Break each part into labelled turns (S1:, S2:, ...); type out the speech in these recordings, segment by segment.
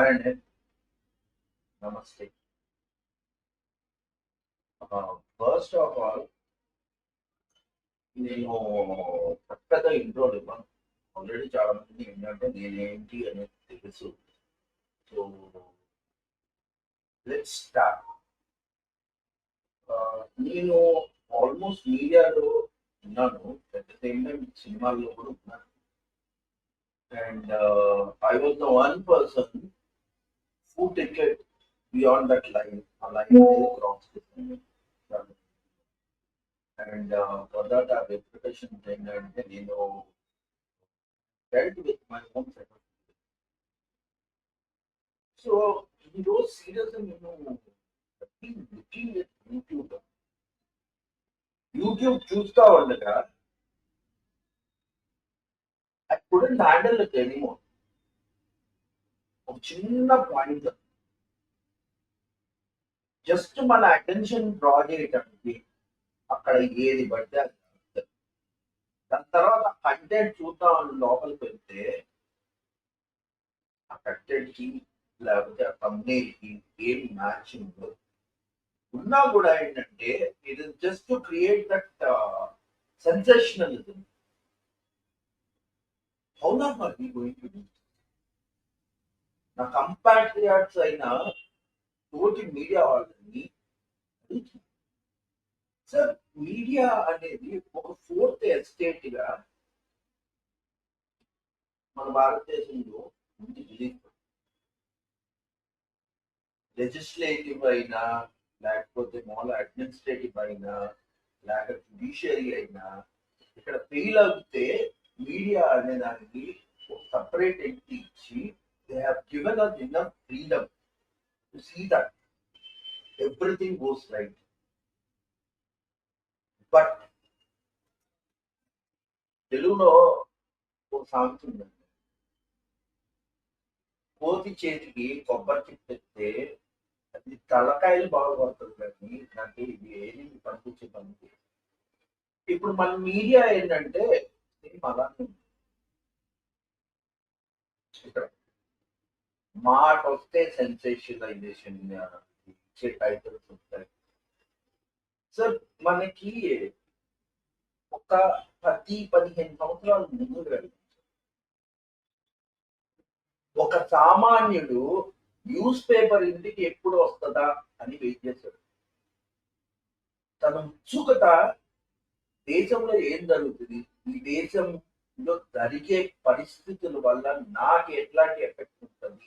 S1: And నమస్తే. First of all నేను చక్కగా ఇంట్రో ఇవ్వను. ఆల్రెడీ చాలా మంది ఏంటంటే నేనేంటి అనేది తెలుసు. సో లెట్ స్టార్ట్ నేను ఆల్మోస్ట్ మీడియాలో ఉన్నాను. అట్ ద సేమ్ టైం సినిమాల్లో కూడా ఉన్నాను. And I was the one person who take it beyond that line, a line they cross. And uh, for that, I have reputation thing, and then you know, dealt with my own set of So he was serious and you know, been looking at YouTube. YouTube choose the one I couldn't handle it anymore. ఒక చిన్న point just మన attention draw చేయటానికి అక్కడ ఏది పడితే అది దాని తర్వాత కంటెంట్ చూద్దాం లోపలికి వెళ్తే ఆ కంటెంట్కి లేకపోతే ఆ కంపెనీకి ఏం మ్యాచింగ్ ఉన్నా కూడా ఏంటంటే it is just to create that sensationalism how long are we going to do నా కంపాట్రియాట్స్ అయిన తోటి మీడియా వాళ్ళని సార్ మీడియా అనేది ఒక ఫోర్త్ ఎస్టేట్గా మన భారతదేశంలో ఉంది. లెజిస్లేటివ్ అయినా లేకపోతే మామూలు అడ్మినిస్ట్రేటివ్ అయినా లేకపోతే జుడిషియరీ అయినా ఇక్కడ ఫెయిల్ అవుతే మీడియా అనే దానికి ఒక సపరేట్ ఎంట్రీ ఇచ్చి they have given us enough freedom to see that everything goes right. But తెలుగులో ఒక సామెత ఉందండి కోతి చేతికి కొబ్బరి చిప్పు ఎత్తే అది తలకాయలు బాగుపడుతుంది కానీ నాకు ఇది ఏది పనిపించే పని ఇప్పుడు మన మీడియా ఏంటంటే సేమ్ అలానే ఉంది. ఇక్కడ మాట వస్తే సెన్సేషనలైజేషన్ ఇచ్చే టైటిల్స్ ఉంటాయి సార్ మనకి ఒక పది పదిహేను సంవత్సరాల ముందు ఒక సామాన్యుడు న్యూస్ పేపర్ ఇంటికి ఎప్పుడు వస్తుందా అని వెయిట్ చేశాడు. తన ఉత్సుకత దేశంలో ఏం జరుగుతుంది? ఈ దేశంలో జరిగే పరిస్థితుల వల్ల నాకు ఎట్లాంటి ఎఫెక్ట్ ఉంటుంది?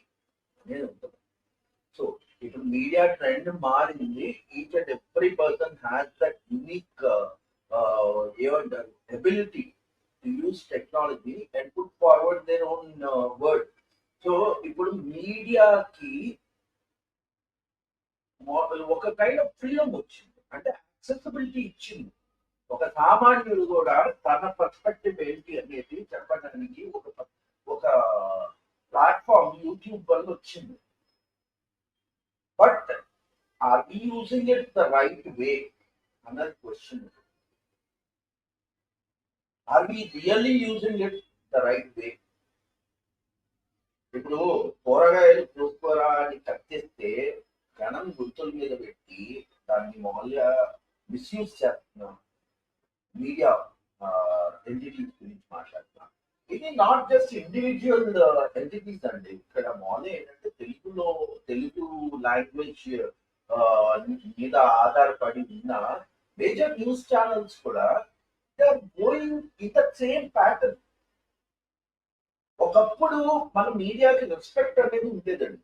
S1: అనేది ఉంటుంది. సో ఇప్పుడు మీడియా ట్రెండ్ మారింది. Each and every person has that unique ఏమంటారు ability to use technology and put forward their own word so ఇప్పుడు మీడియాకి ఒక కైండ్ ఆఫ్ ఫ్రీడమ్ వచ్చింది. అంటే యాక్సెసిబిలిటీ ఇచ్చింది. ఒక సామాన్యుడు కూడా తన పర్స్పెక్టివ్ ఏంటి అనేది చెప్పడానికి ఒక ఒక ప్లాట్ఫామ్ యూట్యూబ్ వల్ల వచ్చింది. But are we using it the right way అన్నది question are we really using it the right way ఇప్పుడు కూరగాయలు చూసుకోరా అని కత్తిస్తే గణం గుర్తుల మీద పెట్టి దాన్ని మామూలుగా మిస్యూజ్ చేస్తున్నాం. మీడియా ఎంటిటీస్ గురించి మాట్లాడుతున్నాం. ఇది నాట్ జస్ట్ ఇండివిజువల్ ఎంటిటీస్ అండి. ఇక్కడ మామూలుగా ఏంటంటే తెలుగులో తెలుగు లాంగ్వేజ్ uh, మీద ఆధారపడి ఉన్న మేజర్ న్యూస్ ఛానల్స్ కూడా going in the same pattern ఒకప్పుడు మన మీడియాకి రెస్పెక్ట్ అనేది ఉండేదండి.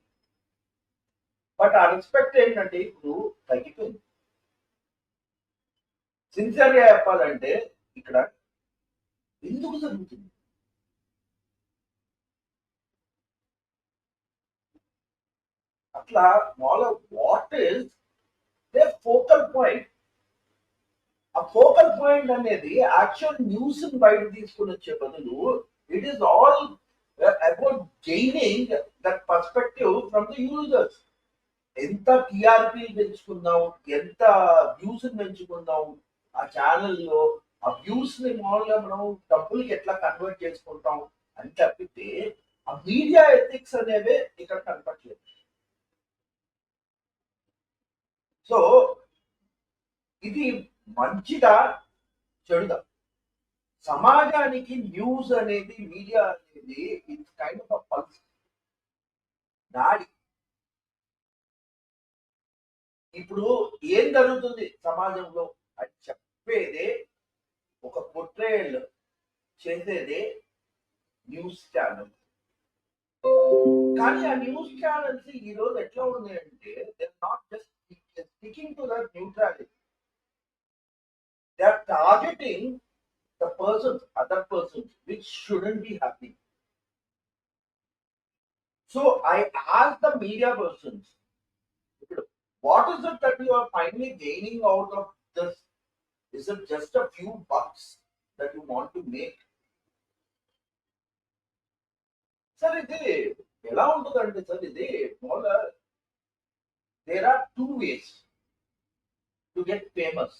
S1: బట్ ఆ రెస్పెక్ట్ ఏంటంటే ఇప్పుడు తగ్గిపోయింది. సిన్సియర్గా చెప్పాలంటే ఇక్కడ ఎందుకు జరుగుతుంది? అట్లా మాల what is the focal point ఆ ఫోకల్ పాయింట్ అనేది యాక్చువల్ న్యూస్ బయట తీసుకుని వచ్చే బదులు it is all about gaining that perspective from the users ఎంత టిఆర్పి పెంచుకుందాం ఎంత వ్యూస్ పెంచుకుందాం ఆ ఛానల్లో ఆ వ్యూస్ని మామూలుగా మనం డబ్బులకి ఎట్లా కన్వర్ట్ చేసుకుంటాం అని తప్పితే ఆ మీడియా ఎథిక్స్ అనేవే ఇక్కడ కనపట్లేదు సో ఇది మంచిగా చెడుదా? సమాజానికి న్యూస్ అనేది మీడియా అనేది ఇట్స్ కైండ్ ఆఫ్ పల్స్ నాడి ఇప్పుడు ఏం జరుగుతుంది సమాజంలో? అని చెప్పేదే ఒక పొట్రేల్ చేసేదే న్యూస్ ఛానల్ కానీ ఆ న్యూస్ ఛానల్స్ ఈ రోజు ఎట్లా ఉన్నాయంటే they not just Sticking to that neutrality they are targeting the persons other persons which shouldn't be happy so I as the media persons ఇప్పుడు what is it that you are finally gaining out of this? Is it just a few bucks that you want to make? Sir ఇది ఎలా ఉంటుందంటే sir ఇది మామూలుగా there are two ways to get famous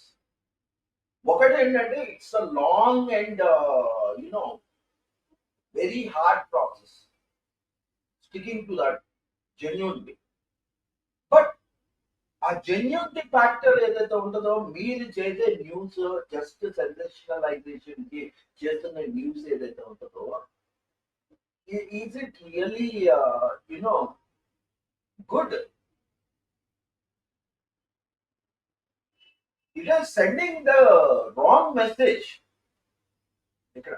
S1: ఒకటి ఏంటంటే it's a long and you know very hard process sticking to that genuine but ఆ genuinity factor ఏదైతే ఉంటుందో మీరు చేసే న్యూస్ జస్ట్ సెన్సేషనలైజేషన్కి చేస్తున్న న్యూస్ ఏదైతే ఉంటుందో is it really you know good it is sending the wrong message ఇక్కడ.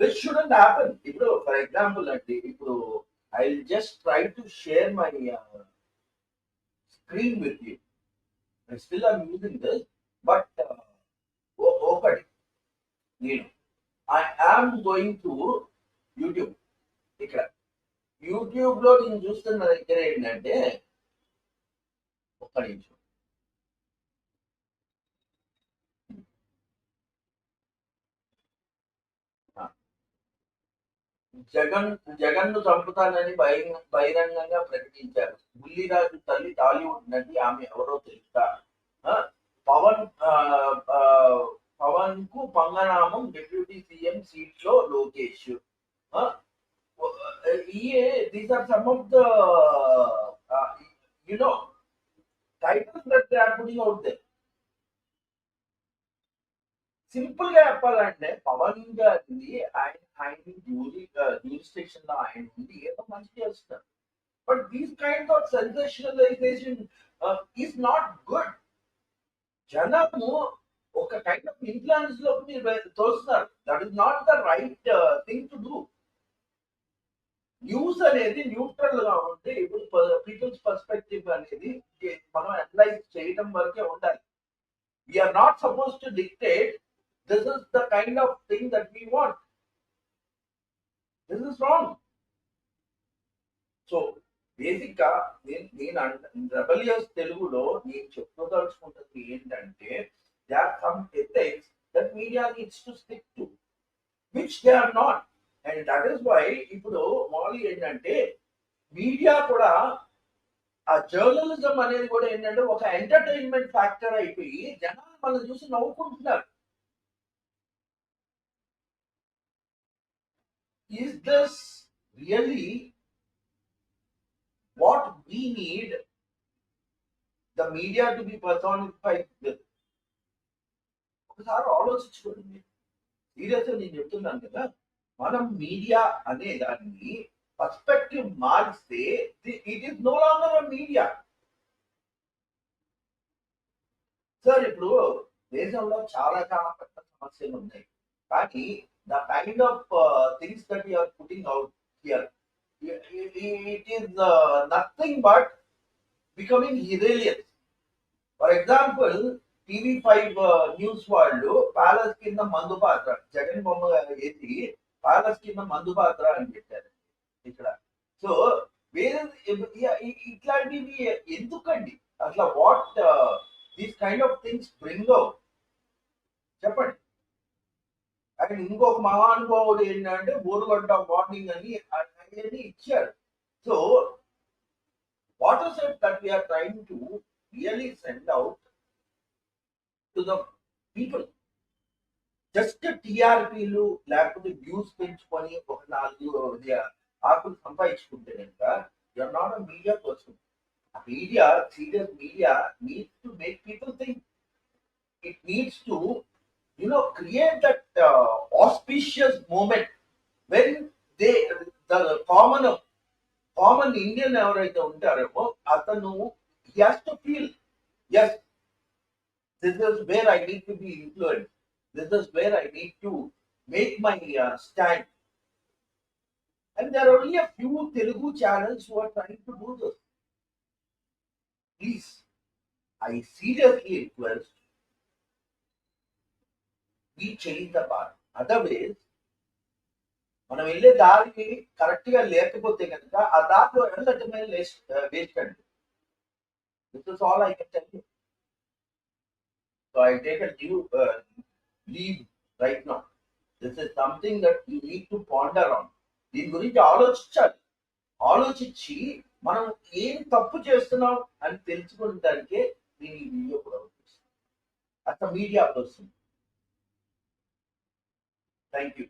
S1: Which shouldn't happen ఇప్పుడు ఫర్ ఎగ్జాంపుల్ అండి ఇప్పుడు I just try to share my screen with you I still I'm using this but ఒకటి నేను I am going to YouTube ఇక్కడ. యూట్యూబ్లో నేను చూస్తున్న దగ్గర ఏంటంటే ఒక్క నిమిషం. జగన్ జగన్ను చంపుతానని బహిరంగ బహిరంగంగా ప్రకటించారు. బుల్లిరాజు తల్లి టాలీవుడ్ నటి ఆమె ఎవరో తెలుసా? పవన్ పవన్కు పంగనామం డిప్యూటీ సీఎం సీట్లో Lokesh these are some of the you know titles that they are putting out they సింపుల్గా చెప్పాలంటే పవన్ గారిది ఆయన ఆయన జ్యూరీ జ్యూరీ స్టేషన్లో ఆయన ఉంది ఏదో మంచి చేస్తున్నారు but these kind of sensationalization is not good జనము ఒక కైండ్ ఆఫ్ ఇన్ఫ్లుయెన్స్లోకి మీరు తోస్తున్నారు that is not the right thing to do news అనేది న్యూట్రల్గా ఉంటే ఇప్పుడు పీపుల్స్ పర్స్పెక్టివ్ అనేది మనం అనలైజ్ చేయడం వరకే ఉండాలి we're not suppose to dictate this is the kind of thing that we want. This is wrong so బేసిక్గా నేను నేను రెబలియస్ తెలుగులో నేను చెప్పుకోదలుచుకుంటుంది ఏంటంటే they are some ethics that media needs to stick to which they are not and that is why ఇప్పుడు మామూలు ఏంటంటే మీడియా కూడా ఆ జర్నలిజం అనేది కూడా ఏంటంటే ఒక ఎంటర్టైన్మెంట్ ఫ్యాక్టర్ అయిపోయి జనాలు మనం చూసి నవ్వుకుంటున్నారు. Is this really what we need the media to be personified with? ఒకసారి ఆలోచించుకోండి. సీరియస్గా నేను చెప్తున్నాను కదా మనం మీడియా అనే దాన్ని పర్స్పెక్టివ్ మారిస్తే it is no longer media sir ఇప్పుడు దేశంలో చాలా చాలా పెద్ద సమస్యలు ఉన్నాయి. కానీ the kind of uh, things that you are putting out here, it, it- it is uh, nothing but becoming hilarious. For example, TV five news వాళ్ళు palace కింద మందు పాత్ర జగన్ బొమ్మ వేసి ప్యాలెస్ కింద మందు పాత్ర అని పెట్టారు ఇక్కడ. సో వేరే ఇట్లాంటివి ఎందుకండి? అట్లా what these kind of things bring out చెప్పండి. అండ్ ఇంకొక మహానుభావుడు ఏంటంటే మూడు గంట మార్నింగ్ అని అనేది ఇచ్చారు so what is it that we're trying to really send out to the people just టీఆర్పీలు లేకపోతే వ్యూస్ పెంచుకొని ఒక నాలుగు ఆకులు సంపాదించుకుంటే కనుక you're not a media person media serious media needs to make people think it needs to you know, create that uh, auspicious moment when they, the common, common Indian ఎవరైతే ఉంటారేమో అతను he has to feel, yes, this is where I need to be influenced. This is where I need to make my uh, stand. And there are only a few Telugu channels who are trying to do this. Please, I seriously request ఈ change the path. Otherwise, మనం వెళ్ళే దారికి కరెక్ట్గా లేకపోతే కనుక ఆ దారిలో వెళ్ళటమే వేస్ట్ అండి this is all I can tell you so I take a leave leave right నా this is something that you need to ponder on దీని గురించి ఆలోచించాలి. ఆలోచించి మనం ఏం తప్పు చేస్తున్నాం అని తెలుసుకోవడానికే నేను ఈ వీడియో కూడా అసలు మీడియా వస్తుంది థ్యాంక్ యూ